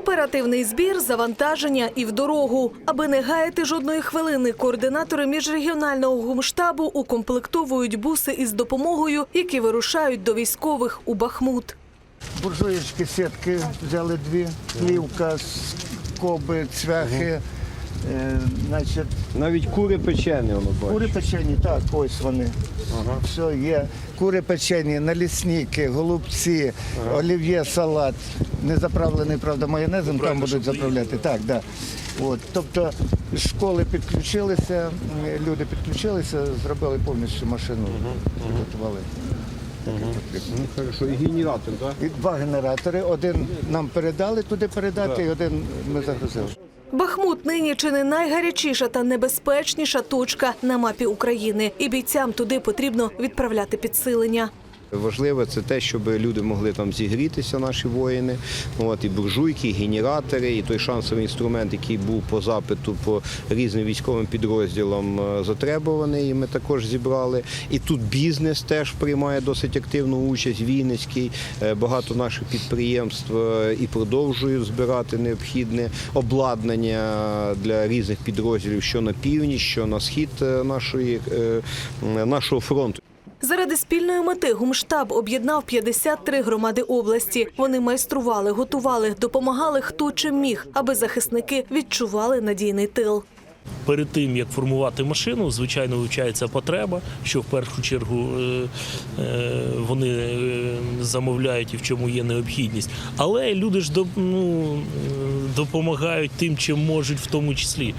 Оперативний збір, завантаження і в дорогу. Аби не гаяти жодної хвилини, координатори міжрегіонального гумштабу укомплектовують буси із допомогою, які вирушають до військових у Бахмут. Буржуєчки, сітки взяли дві, плівка, скоби, цвяхи, е, значить, Навіть кури печені, воно бачить. кури печені, так, ось вони. Все є. Кури печені, налісники, голубці, олів'є, салат. Не заправлений, правда, майонезом, там будуть заправляти. Так, да. От, тобто школи підключилися, м, люди підключилися, зробили повністю машину, підготували. Так, як потрібно. Ну, хорошо. І генератор, так? І два генератори. Один нам передали туди передати, і один ми загрузили. Бахмут нині чи не найгарячіша та небезпечніша точка на мапі України, і бійцям туди потрібно відправляти підсилення. Важливе це те, щоб люди могли там зігрітися, наші воїни. От, і буржуйки, і генератори, і той шансовий інструмент, який був по запиту по різним військовим підрозділам е, затребуваний, і ми також зібрали. І тут бізнес теж приймає досить активну участь. Вінницький, Е, багато наших підприємств е, і продовжують збирати необхідне обладнання для різних підрозділів, що на північ, що на схід нашої, нашого фронту. Заради спільної мети гумштаб об'єднав 53 громади області. Вони майстрували, готували, допомагали хто чим міг, аби захисники відчували надійний тил. Перед тим як формувати машину, звичайно, вивчається потреба, що в першу чергу е, е, вони е, замовляють і в чому є необхідність. Але люди ж ну, допомагають тим, чим можуть, в тому числі.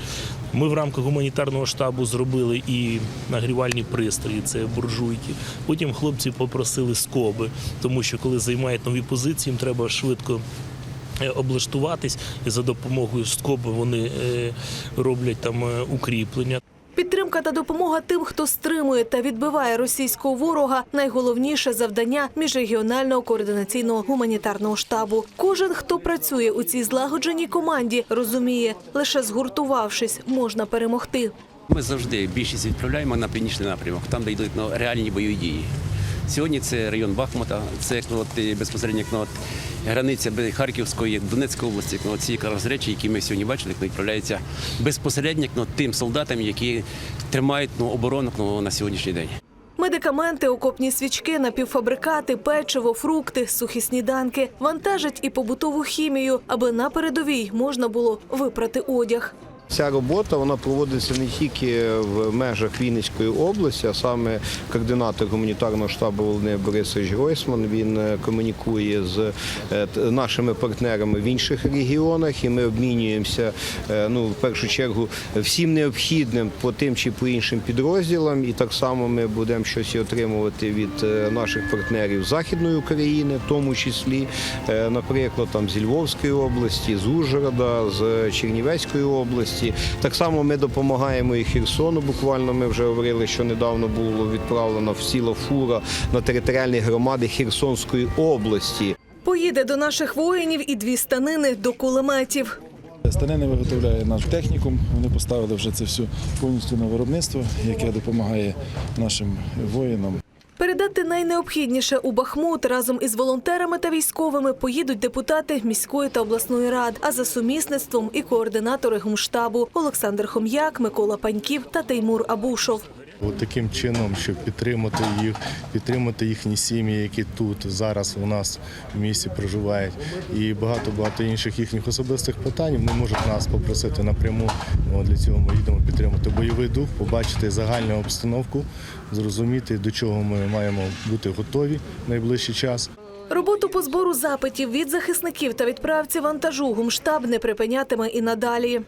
Ми в рамках гуманітарного штабу зробили і нагрівальні пристрої, це буржуйки. Потім хлопці попросили скоби, тому що коли займають нові позиції, їм треба швидко е, облаштуватись і за допомогою скоби вони е, роблять там е, укріплення. Підтримка та допомога тим, хто стримує та відбиває російського ворога найголовніше завдання міжрегіонального координаційного гуманітарного штабу. Кожен, хто працює у цій злагодженій команді, розуміє, лише згуртувавшись, можна перемогти. Ми завжди більшість відправляємо на північний напрямок, там, де йдуть ну, реальні бойові дії. Сьогодні це район Бахмута, це ну, от, безпосередньо ну, от, границя Харківської, Донецької області. Ну, от ці якраз речі, які ми сьогодні бачили, ну, відправляються безпосередньо ну, тим солдатам, які тримають ну, оборону ну, на сьогоднішній день. Медикаменти, окопні свічки, напівфабрикати, печиво, фрукти, сухі сніданки вантажать і побутову хімію, аби на передовій можна було випрати одяг. Ця робота вона проводиться не тільки в межах Вінницької області, а саме координатор гуманітарного штабу Володимир Борисович Гройсман. Він е, комунікує з е, нашими партнерами в інших регіонах, і ми обмінюємося е, ну, в першу чергу всім необхідним по тим чи по іншим підрозділам. І так само ми будемо щось отримувати від наших партнерів Західної України, в тому числі, наприклад, там з Львовської області, з Ужгорода, з Чернівецької області. Так само ми допомагаємо і Херсону. Буквально ми вже говорили, що недавно було відправлено ціла фура на територіальні громади Херсонської області. Поїде до наших воїнів і дві станини до кулеметів. Станини виготовляє наш технікум. Вони поставили вже це все повністю на виробництво, яке допомагає нашим воїнам. Передати найнеобхідніше у Бахмут разом із волонтерами та військовими поїдуть депутати міської та обласної рад, а за сумісництвом і координатори гумштабу Олександр Хом'як, Микола Паньків та Теймур Абушов. Таким чином, щоб підтримати їх, підтримати їхні сім'ї, які тут зараз у нас в місті проживають, і багато багато інших їхніх особистих питань. Вони можуть нас попросити напряму. Для цього ми їдемо підтримати бойовий дух, побачити загальну обстановку, зрозуміти, до чого ми маємо бути готові в найближчий час. Роботу по збору запитів від захисників та відправці вантажу гумштаб не припинятиме і надалі.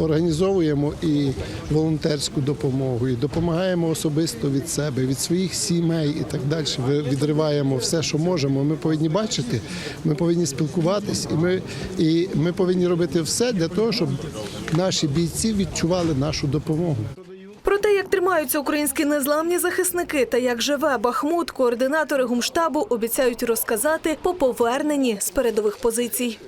Організовуємо і волонтерську допомогу, і допомагаємо особисто від себе, від своїх сімей і так далі. Відриваємо все, що можемо. Ми повинні бачити, ми повинні спілкуватись, і ми, і ми повинні робити все для того, щоб наші бійці відчували нашу допомогу. Про те, як тримаються українські незламні захисники та як живе Бахмут, координатори гумштабу обіцяють розказати по поверненні з передових позицій.